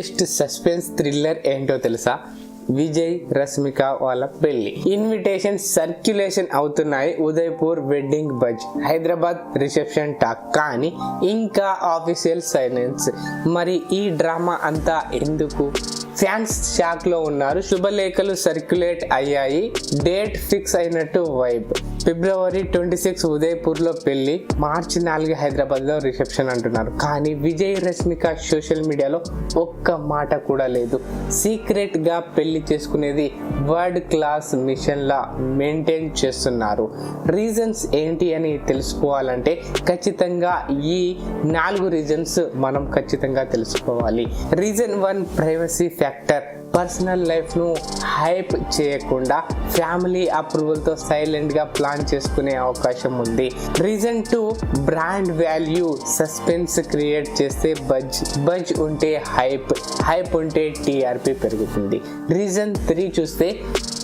Best suspense thriller ఏంటో తెలుసా? విజయ్ రష్మిక వాళ్ళ పెళ్ళి ఇన్విటేషన్ సర్క్యులేషన్ అవుతున్నాయి. Udaipur wedding buzz Hyderabad reception talk కానీ ఇంకా ఆఫీషియల్ సైలెన్స్ మరి ఈ డ్రామా అంతా ఎందుకు? ఫ్యాన్స్ షాక్లో ఉన్నారు. శుభలేఖలు సర్క్యులేట్ అయ్యాయి. డేట్ ఫిక్స్ అయినట్టు వైబ్ ఫిబ్రవరి ట్వంటీ సిక్స్ ఉదయపూర్లో పెళ్ళి మార్చి నాలుగు హైదరాబాద్లో రిసెప్షన్ అంటున్నారు. కానీ విజయ్ రష్మిక సోషల్ మీడియాలో ఒక్క మాట కూడా లేదు. సీక్రెట్గా పెళ్ళి చేసుకునేది వరల్డ్ క్లాస్ మిషన్లా మెయింటైన్ చేస్తున్నారు. రీజన్స్ ఏంటి అని తెలుసుకోవాలంటే ఖచ్చితంగా ఈ నాలుగు రీజన్స్ మనం ఖచ్చితంగా తెలుసుకోవాలి. Reason one privacy factor. Personal లైఫ్ను హైప్ చేయకుండా ఫ్యామిలీ అప్రూవల్తో సైలెంట్గా ప్లాన్ చేసుకునే అవకాశం ఉంది. Reason two brand value suspense create చేస్తే బజ్ బజ్ ఉంటే హైప్ హైప్ ఉంటే టీఆర్పీ పెరుగుతుంది. రీజన్ త్రీ చూస్తే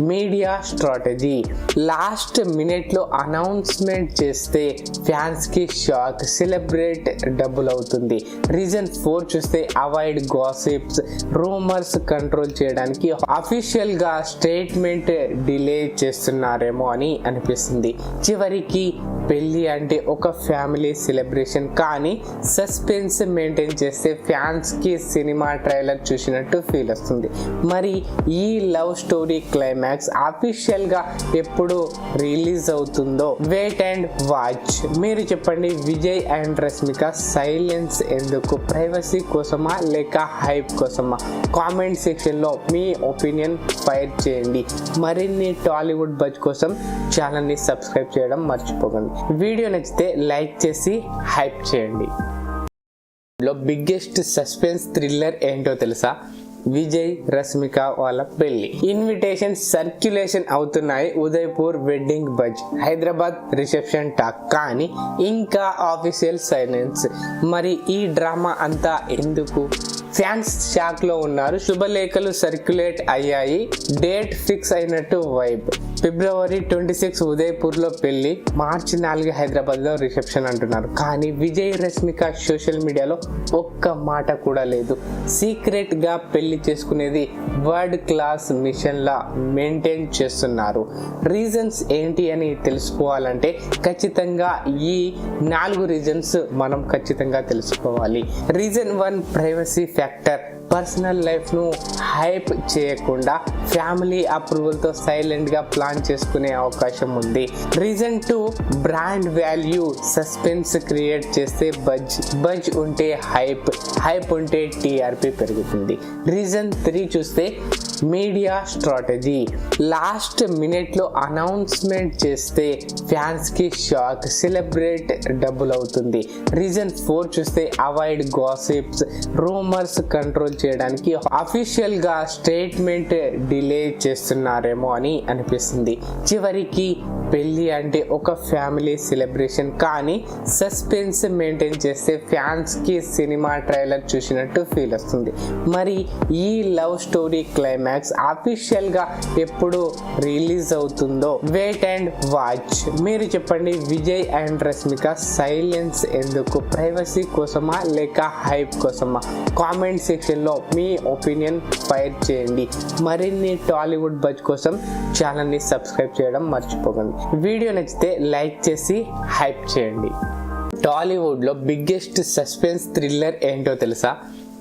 మీడియా స్ట్రాటజీ. లాస్ట్ మినిట్లో అనౌన్స్మెంట్ చేస్తే ఫ్యాన్స్కి షాక్ సెలబ్రేట్ డబ్బులు అవుతుంది రీజన్ ఫోర్ చూస్తే అవాయిడ్ గాసిప్స్ రూమర్స్ కంట్రోల్ చేయడానికి అఫీషియల్గా స్టేట్మెంట్ డిలే చేస్తున్నారేమో అని అనిపిస్తుంది. చివరికి పెళ్ళి అంటే ఒక ఫ్యామిలీ సెలబ్రేషన్ కానీ సస్పెన్స్ మెయింటైన్ చేస్తే ఫ్యాన్స్కి సినిమా ట్రైలర్ చూసినట్టు ఫీల్ వస్తుంది. మరి ఈ లవ్ స్టోరీ క్లైమాక్స్ అఫీషియల్గా ఎప్పుడు రిలీజ్ అవుతుందో వెయిట్ అండ్ వాచ్. మీరు చెప్పండి విజయ్ అండ్ రష్మిక సైలెన్స్ ఎందుకు? ప్రైవసీ కోసమా లేక హైప్ కోసమా? కామెంట్ సెక్షన్ సెక్షన్లో మీ ఒపీనియన్ ఫైర్ చేయండి. మరిన్ని టాలీవుడ్ బజ్ కోసం ఛానల్ని సబ్స్క్రైబ్ చేయడం మర్చిపోకండి. వీడియో నచ్చితే లైక్ చేసి హైప్ చేయండి. లో బిగ్గెస్ట్ సస్పెన్స్ థ్రిల్లర్ ఏంటో తెలుసా? విజయ్ రష్మిక వాళ్ళ పెళ్ళి ఇన్విటేషన్ సర్క్యులేషన్ అవుతున్నాయి Udaipur wedding buzz. Hyderabad reception talk. కానీ ఇంకా ఆఫీషియల్ సైలెన్స్. మరి ఈ డ్రామా అంతా ఎందుకు? ఫ్యాన్స్ షాక్లో ఉన్నారు. శుభలేఖలు సర్క్యులేట్ అయ్యాయి. డేట్ ఫిక్స్ అయినట్టు వైబ్. ఫిబ్రవరి ట్వంటీ సిక్స్ ఉదయపూర్లో పెళ్ళి మార్చి నాలుగు హైదరాబాద్లో రిసెప్షన్ అంటున్నారు. కానీ విజయ్ రష్మిక సోషల్ మీడియాలో ఒక్క మాట కూడా లేదు. సీక్రెట్గా పెళ్ళి చేసుకునేది వరల్డ్ క్లాస్ మిషన్లా మెయింటైన్ చేస్తున్నారు. రీజన్స్ ఏంటి అని తెలుసుకోవాలంటే ఖచ్చితంగా ఈ నాలుగు రీజన్స్ మనం ఖచ్చితంగా తెలుసుకోవాలి. Reason one privacy factor. Personal లైఫ్ను హైప్ చేయకుండా ఫ్యామిలీ అప్రూవల్తో సైలెంట్గా ప్లాన్ చేసుకునే అవకాశం ఉంది. Reason two brand value suspense create చేస్తే బజ్ బజ్ ఉంటే హైప్ హైప్ ఉంటే టీఆర్పీ పెరుగుతుంది. రీజన్ త్రీ చూస్తే మీడియా స్ట్రాటజీ లాస్ట్ మినిట్లో అనౌన్స్మెంట్ చేస్తే ఫ్యాన్స్కి షాక్ సెలబ్రేట్ డబ్బులు అవుతుంది. రీజన్ ఫోర్ చూస్తే అవాయిడ్ గాసిప్స్ రూమర్స్ కంట్రోల్ చేయడానికి అఫీషియల్గా స్టేట్మెంట్ డిలే చేస్తున్నారేమో అని అనిపిస్తుంది. చివరికి పెళ్ళి అంటే ఒక ఫ్యామిలీ సెలబ్రేషన్ కానీ సస్పెన్స్ మెయింటైన్ చేస్తే ఫ్యాన్స్కి సినిమా ట్రైలర్ చూసినట్టు ఫీల్ వస్తుంది. మరి ఈ లవ్ స్టోరీ క్లైమాక్స్ అఫీషియల్గా ఎప్పుడు రిలీజ్ అవుతుందో వెయిట్ అండ్ వాచ్. మీరు చెప్పండి విజయ్ అండ్ రష్మిక సైలెన్స్ ఎందుకు? ప్రైవసీ కోసమా లేక హైప్ కోసమా? కామెంట్ సెక్షన్లో మీ ఒపీనియన్ ఫైర్ చేయండి. మరిన్ని టాలీవుడ్ బజ్ కోసం ఛానల్ని సబ్స్క్రైబ్ చేయడం మర్చిపోకండి. వీడియో నచ్చితే లైక్ చేసి హైప్ చేయండి. టాలీవుడ్లో బిగ్గెస్ట్ సస్పెన్స్ థ్రిల్లర్ ఏంటో తెలుసా?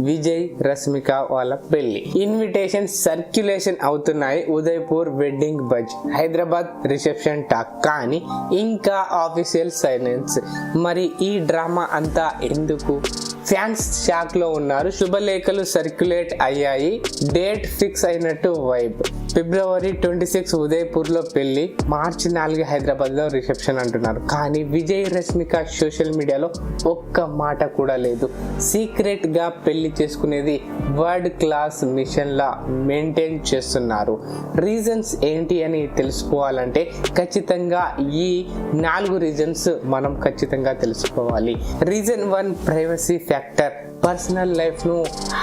విజయ్ రష్మిక వాళ్ళ పెళ్ళి ఇన్విటేషన్ సర్క్యులేషన్ అవుతున్నాయి. Udaipur wedding buzz. Hyderabad reception talk. కానీ ఇంకా ఆఫీషియల్ సైలెన్స్. మరి ఈ డ్రామా అంతా ఎందుకు? ఫ్యాన్స్ షాక్లో ఉన్నారు. శుభలేఖలు సర్క్యులేట్ అయ్యాయి. డేట్ ఫిక్స్ అయినట్టు వైబ్. ఫిబ్రవరి ట్వంటీ సిక్స్ ఉదయపూర్లో పెళ్ళి మార్చి నాలుగు హైదరాబాద్లో రిసెప్షన్ అంటున్నారు. కానీ విజయ్ రష్మిక సోషల్ మీడియాలో ఒక్క మాట కూడా లేదు. సీక్రెట్గా పెళ్ళి చేసుకునేది వరల్డ్ క్లాస్ మిషన్లా మెయింటైన్ చేస్తున్నారు. రీజన్స్ ఏంటి అని తెలుసుకోవాలంటే ఖచ్చితంగా ఈ నాలుగు రీజన్స్ మనం ఖచ్చితంగా తెలుసుకోవాలి. Reason one privacy factor. Personal లైఫ్ను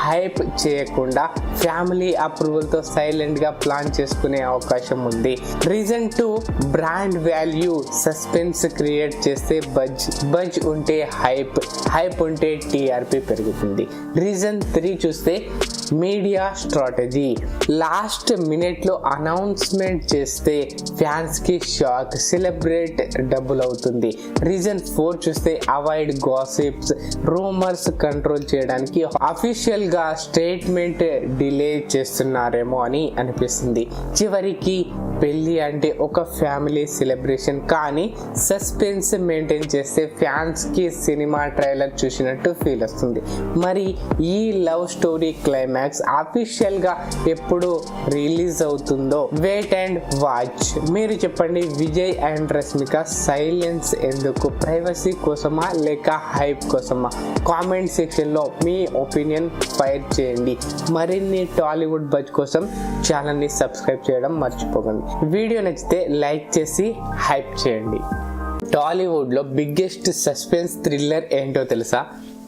హైప్ చేయకుండా ఫ్యామిలీ అప్రూవల్తో సైలెంట్గా ప్లాన్ చేసుకునే అవకాశం ఉంది. Reason two brand value suspense create చేస్తే బజ్ బజ్ ఉంటే హైప్ హైప్ ఉంటే టీఆర్పీ పెరుగుతుంది. రీజన్ త్రీ చూస్తే మీడియా స్ట్రాటజీ. లాస్ట్ మినిట్లో అనౌన్స్మెంట్ చేస్తే ఫ్యాన్స్కి షాక్ సెలబ్రేట్ డబ్బులు అవుతుంది. రీజన్ ఫోర్ చూస్తే అవాయిడ్ గాసిప్స్ రూమర్స్ కంట్రోల్ చేయడానికి అఫీషియల్గా స్టేట్మెంట్ డిలే చేస్తున్నారేమో అని అనిపిస్తుంది. చివరికి పెళ్ళి అంటే ఒక ఫ్యామిలీ సెలబ్రేషన్ కానీ సస్పెన్స్ మెయింటైన్ చేస్తే ఫ్యాన్స్కి సినిమా ట్రైలర్ చూసినట్టు ఫీల్ వస్తుంది. మరి ఈ లవ్ స్టోరీ క్లైమాక్స్ అఫీషియల్గా ఎప్పుడు రిలీజ్ అవుతుందో వెయిట్ అండ్ వాచ్. మీరు చెప్పండి విజయ్ అండ్ రష్మిక సైలెన్స్ ఎందుకు? ప్రైవసీ కోసమా లేక హైప్ కోసమా? కామెంట్ సెక్షన్లో మీ ఒపీనియన్ ఫైర్ చేయండి. మరిన్ని టాలీవుడ్ బజ్ కోసం ఛానల్ని సబ్స్క్రైబ్ చేయడం మర్చిపోకండి. వీడియో నచ్చితే లైక్ చేసి హైప్ చేయండి. టాలీవుడ్లో బిగ్గెస్ట్ సస్పెన్స్ థ్రిల్లర్ ఏంటో తెలుసా?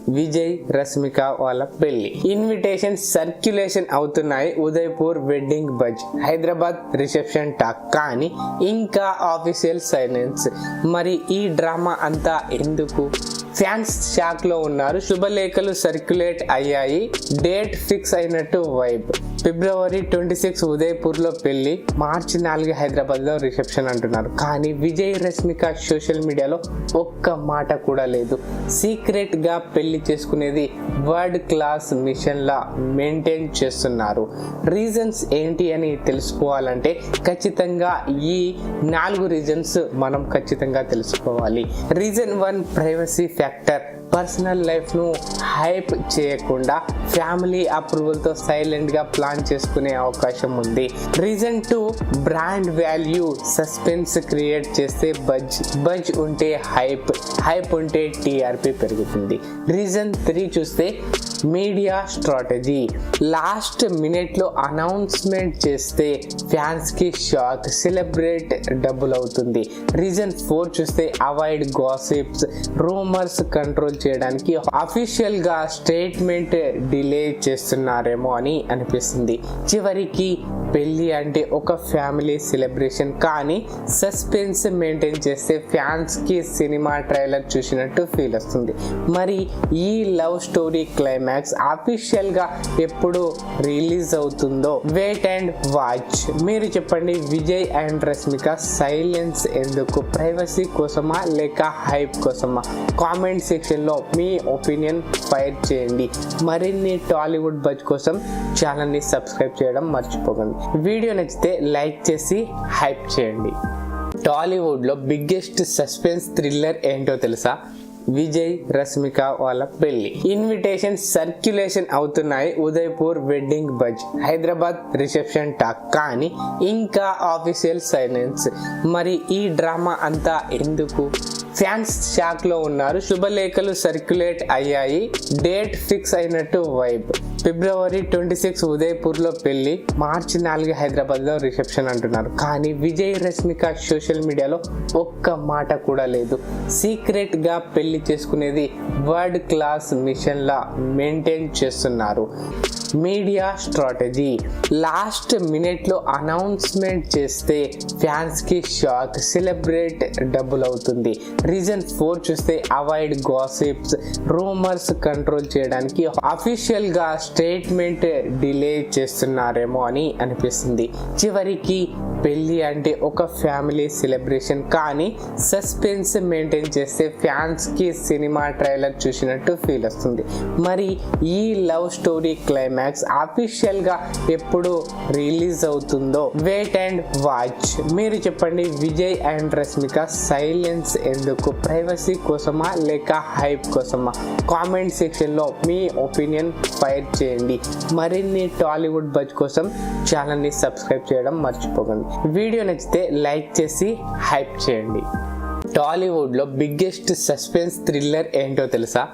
విజయ్ రష్మిక వాళ్ళ పెళ్ళి ఇన్విటేషన్ సర్క్యులేషన్ అవుతున్నాయి. Udaipur wedding buzz Hyderabad reception talk. కానీ ఇంకా ఆఫీషియల్ సైలెన్స్. మరి ఈ డ్రామా అంతా ఎందుకు? ఫ్యాన్స్ షాక్లో ఉన్నారు. శుభలేఖలు సర్క్యులేట్ అయ్యాయి. డేట్ ఫిక్స్ అయినట్టు వైబ్. ఫిబ్రవరి ట్వంటీ సిక్స్ ఉదయపూర్లో పెళ్ళి. మార్చి నాలుగు హైదరాబాద్లో రిసెప్షన్ అంటున్నారు. కానీ విజయ్ రష్మిక సోషల్ మీడియాలో ఒక్క మాట కూడా లేదు. సీక్రెట్గా పెళ్ళి చేసుకునేది వరల్డ్ క్లాస్ మిషన్ లా మెయింటైన్ చేస్తున్నారు. రీజన్స్ ఏంటి అని తెలుసుకోవాలంటే ఖచ్చితంగా ఈ నాలుగు రీజన్స్ మనం ఖచ్చితంగా తెలుసుకోవాలి. Reason one privacy factor personal లైఫ్ను హైప్ చేయకుండా ఫ్యామిలీ అప్రూవల్తో సైలెంట్గా ప్లాన్ చేసుకునే అవకాశం ఉంది. Reason two brand value suspense create చేస్తే బజ్ బజ్ ఉంటే హైప్ హైప్ ఉంటే టీఆర్పి పెరుగుతుంది. రీజన్ త్రీ చూస్తే మీడియా స్ట్రాటజీ లాస్ట్ మినిట్లో అనౌన్స్మెంట్ చేస్తే ఫ్యాన్స్కి షాక్ సెలబ్రేట్ డబుల్ అవుతుంది. రీజన్ ఫోర్ చూస్తే అవాయిడ్ గాసిప్స్ రూమర్స్ కంట్రోల్ చేయడానికి అఫీషియల్గా స్టేట్మెంట్ డిలే చేస్తున్నారేమో అని అనిపిస్తుంది. చివరికి పెళ్ళి అంటే ఒక ఫ్యామిలీ సెలబ్రేషన్ కానీ సస్పెన్స్ మెయింటైన్ చేస్తే ఫ్యాన్స్కి సినిమా ట్రైలర్ చూసినట్టు ఫీల్ వస్తుంది. మరి ఈ లవ్ స్టోరీ క్లైమాక్స్ అఫీషియల్గా ఎప్పుడు రిలీజ్ అవుతుందో వెయిట్ అండ్ వాచ్. మీరు చెప్పండి విజయ్ అండ్ రష్మిక సైలెన్స్ ఎందుకు? ప్రైవసీ కోసమా లేక హైప్ కోసమా? కామెంట్ సెక్షన్లో మీ ఒపీనియన్ ఫైర్ చేయండి. మరిన్ని టాలీవుడ్ బజ్ కోసం ఛానల్ని సబ్స్క్రైబ్ చేయడం మర్చిపోకండి. వీడియో నచ్చితే లైక్ చేసి హైప్ చేయండి. టాలీవుడ్లో బిగ్గెస్ట్ సస్పెన్స్ థ్రిల్లర్ ఏంటో తెలుసా? విజయ్ రష్మిక వాళ్ళ పెళ్ళి ఇన్విటేషన్ సర్క్యులేషన్ అవుతున్నాయి. Udaipur wedding buzz. Hyderabad reception talk. కానీ ఇంకా ఆఫీషియల్ సైలెన్స్. మరి ఈ డ్రామా అంతా ఎందుకు? ఫ్యాన్స్ షాక్లో ఉన్నారు. శుభలేఖలు సర్క్యులేట్ అయ్యాయి. డేట్ ఫిక్స్ అయినట్టు వైబ్. ఫిబ్రవరి ట్వంటీ సిక్స్ ఉదయపూర్లో పెళ్ళి మార్చి నాలుగు హైదరాబాద్లో రిసెప్షన్ అంటున్నారు. కానీ విజయ్ రష్మిక సోషల్ మీడియాలో ఒక్క మాట కూడా లేదు. సీక్రెట్గా పెళ్ళి చేసుకునేది వరల్డ్ క్లాస్ మిషన్ లా మెయింటైన్ చేస్తున్నారు. Media strategy. లాస్ట్ మినిట్లో అనౌన్స్మెంట్ చేస్తే ఫ్యాన్స్కి షాక్ సెలబ్రేట్ డబుల్ అవుతుంది రీజన్ ఫోర్ చూస్తే అవాయిడ్ గాసిప్స్ రూమర్స్ కంట్రోల్ చేయడానికి అఫీషియల్గా స్టేట్మెంట్ డిలే చేస్తున్నారేమో అని అనిపిస్తుంది. చివరికి పెళ్ళి అంటే ఒక ఫ్యామిలీ సెలబ్రేషన్ కానీ సస్పెన్స్ మెయింటైన్ చేస్తే ఫ్యాన్స్కి సినిమా ట్రైలర్ చూసినట్టు ఫీల్ వస్తుంది. మరి ఈ లవ్ స్టోరీ క్లైమాక్స్ అఫీషియల్గా ఎప్పుడు రిలీజ్ అవుతుందో వెయిట్ అండ్ వాచ్. మీరు చెప్పండి విజయ్ అండ్ రష్మిక సైలెన్స్ ఎందుకు? ప్రైవసీ కోసమా లేక హైప్ కోసమా? కామెంట్ సెక్షన్లో మీ ఒపీనియన్ ఫైర్ చేయండి. మరిన్ని టాలీవుడ్ బజ్ కోసం ఛానల్ని సబ్స్క్రైబ్ చేయడం మర్చిపోకండి. వీడియో నచ్చితే లైక్ చేసి హైప్ చేయండి. టాలీవుడ్లో బిగ్గెస్ట్ సస్పెన్స్ థ్రిల్లర్ ఏంటో తెలుసా?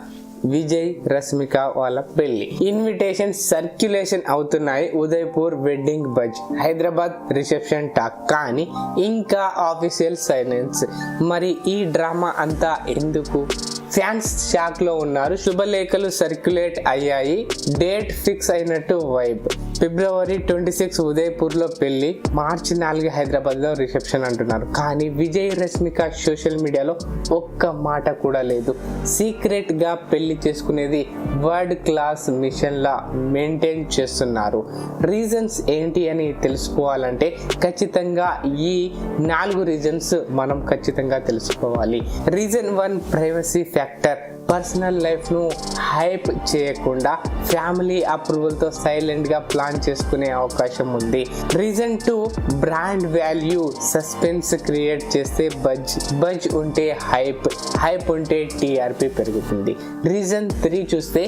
విజయ్ రష్మిక వాళ్ళ పెళ్ళి ఇన్విటేషన్ సర్క్యులేషన్ అవుతున్నాయి. Udaipur wedding buzz. Hyderabad reception talk. కానీ ఇంకా ఆఫీషియల్ సైలెన్స్. మరి ఈ డ్రామా అంతా ఎందుకు? ఫ్యాన్స్ షాక్లో ఉన్నారు. శుభలేఖలు సర్క్యులేట్ అయ్యాయి. డేట్ ఫిక్స్ అయినట్టు వైబ్. ఫిబ్రవరి ట్వంటీ సిక్స్ ఉదయపూర్లో పెళ్ళి. మార్చి నాలుగు హైదరాబాద్లో రిసెప్షన్ అంటున్నారు. కానీ విజయ్ రష్మిక సోషల్ మీడియాలో ఒక్క మాట కూడా లేదు. సీక్రెట్గా పెళ్ళి చేసుకునేది వర్డ్ క్లాస్ మిషన్లా మెయింటైన్ చేస్తున్నారు. రీజన్స్ ఏంటి అని తెలుసుకోవాలంటే ఖచ్చితంగా ఈ నాలుగు రీజన్స్ మనం ఖచ్చితంగా తెలుసుకోవాలి. Reason one privacy factor. Personal లైఫ్ను హైప్ చేయకుండా ఫ్యామిలీ అప్రూవల్తో సైలెంట్గా ప్లాన్ చేసుకునే అవకాశం ఉంది. Reason two brand value suspense create చేస్తే బజ్ బజ్ ఉంటే హైప్ హైప్ ఉంటే టీఆర్పీ పెరుగుతుంది. రీజన్ త్రీ చూస్తే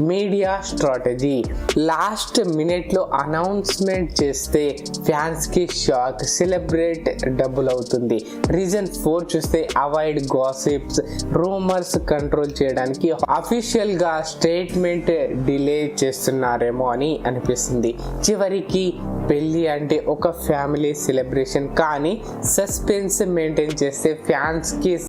మీడియా స్ట్రాటజీ. లాస్ట్ మినిట్లో అనౌన్స్మెంట్ చేస్తే ఫ్యాన్స్కి షాక్ సెలబ్రేట్ డబుల్ అవుతుంది. రీజన్ ఫోర్ చూస్తే అవాయిడ్ గాసిప్స్ రూమర్స్ కంట్రోల్ చేయడానికి అఫీషియల్గా స్టేట్మెంట్ డిలే చేస్తున్నారేమో అని అనిపిస్తుంది. చివరికి పెళ్ళి అంటే ఒక ఫ్యామిలీ సెలబ్రేషన్ కానీ సస్పెన్స్ మెయింటైన్ చేస్తే ఫ్యాన్స్కి